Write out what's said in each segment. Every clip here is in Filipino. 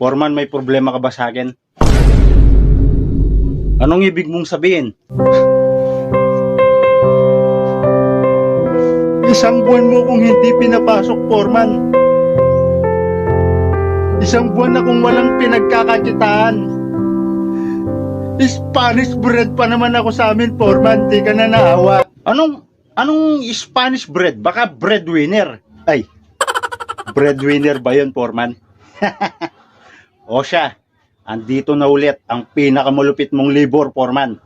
Foreman, may problema ka ba sa akin? Anong ibig mong sabihin? Isang buwan mo kung hindi pinapasok, Foreman. Isang buwan na kung walang pinagkakakitaan. Spanish bread pa naman ako sa amin, Foreman. Di ka na naawa. Anong, anong Spanish bread? Baka breadwinner. Ay, breadwinner ba yun, Foreman? o siya, andito na ulit ang pinakamalupit mong labor, Foreman.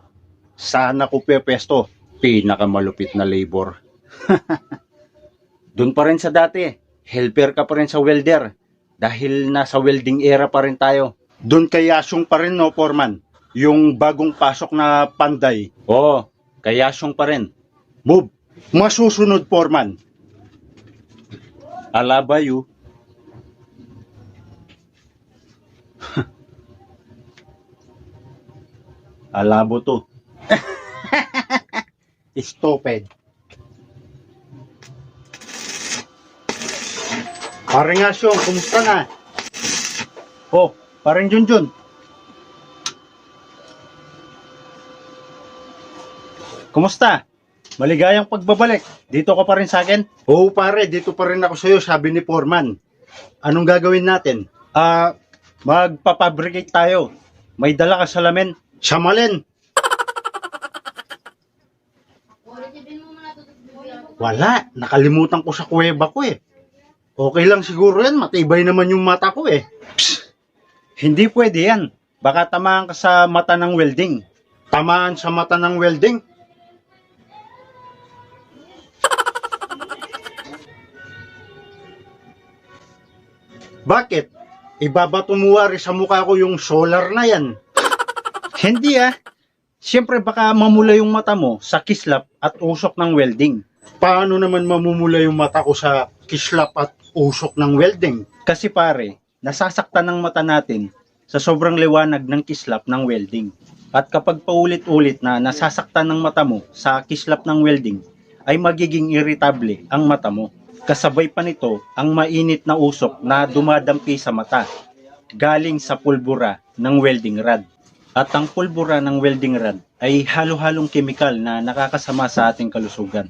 Sana ko pepesto. Pinakamalupit na labor. Doon pa rin sa dati. Helper ka pa rin sa welder. Dahil nasa welding era pa rin tayo. Doon kay Yasyong pa rin, no, Foreman? Yung bagong pasok na panday. Oo, kay Yasyong pa rin. Move. Masusunod, Foreman. Alabayu. Alabo to. Stupid. Parang nga siyong, kumusta na? Oh, parang Junjun. Kumusta? Maligayang pagbabalik. Dito ka pa rin sa akin? Oo pare, dito pa rin ako sa'yo, sabi ni Foreman. Anong gagawin natin? Ah, magpapabricate tayo. May dala ka salamin. Samalin. Wala, nakalimutan ko sa kuweba ko eh. Okay lang siguro yan, matibay naman yung mata ko eh. Psst! Hindi pwede yan. Baka tamaan ka sa mata ng welding. Tamaan sa mata ng welding? Bakit? Ibabato mo sa mukha ko yung solar na yan. Hindi ah. Siyempre baka mamula yung mata mo sa kislap at usok ng welding. Paano naman mamumula yung mata ko sa kislap at usok ng welding? Kasi pare, nasasaktan ng mata natin sa sobrang liwanag ng kislap ng welding. At kapag paulit-ulit na nasasaktan ng mata mo sa kislap ng welding, ay magiging irritable ang mata mo. Kasabay pa nito ang mainit na usok na dumadampi sa mata galing sa pulbura ng welding rod. At ang pulbura ng welding rod ay halo-halong kemikal na nakakasama sa ating kalusugan.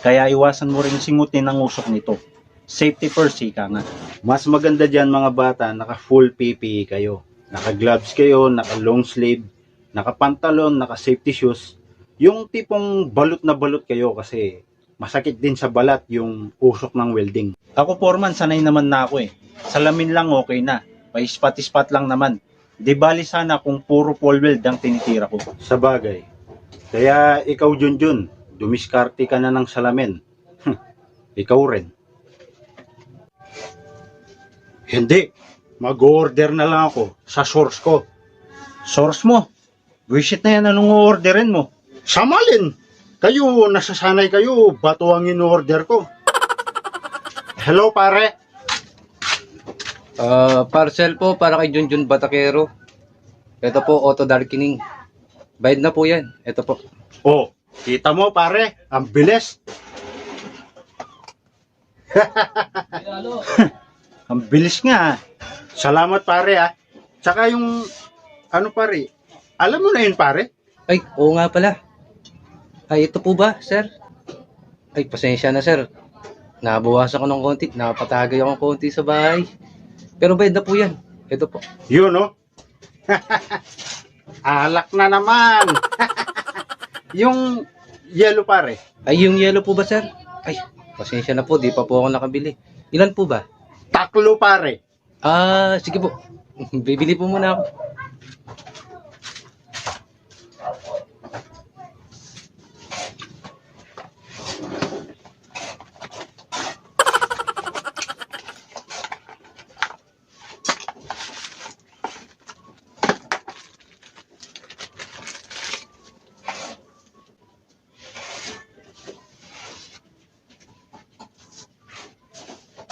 Kaya iwasan mo ring singutin ang usok nito. Safety first, ika nga. Mas maganda dyan mga bata, naka full PPE kayo. Naka gloves kayo, naka long sleeve, naka pantalon, naka safety shoes. Yung tipong balot na balot kayo kasi masakit din sa balat yung usok ng welding. Ako foreman, sanay naman na ako eh. Salamin lang okay na. May spot-spot lang naman. Di bali sana kung puro full weld ang tinitira ko. Sa bagay. Kaya ikaw Junjun, dumiskarte ka na ng salamin. ikaw rin. Hindi. Mag-order na lang ako sa source ko. Source mo? Wish it na yan anong orderin mo? Samalin! Kayo, nasasanay kayo, bato ang in-order ko. Hello pare. Ah, parcel po para kay Junjun Batakero. Ito po, auto darkening. Bayad na po yan. Ito po. Oh, kita mo pare, ang bilis. ang bilis nga. Salamat pare ah. Tsaka yung ano pare, alam mo na yun pare? Ay, oo nga pala. Ay, ito po ba, sir? Ay, pasensya na, sir. Nabawasan ko ng konti. Napatagay ako ng konti sa bahay. Pero bayad na po yan. Ito po. Yun oh. Alak na naman. yung yellow pare. Ay, yung yellow po ba, sir? Ay, pasensya na po. Di pa po ako nakabili. Ilan po ba? Taklo pare. Ah, sige po. Bibili po muna ako.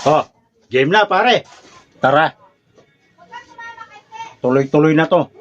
Oh, game na pare. Tara. Tuloy-tuloy na to.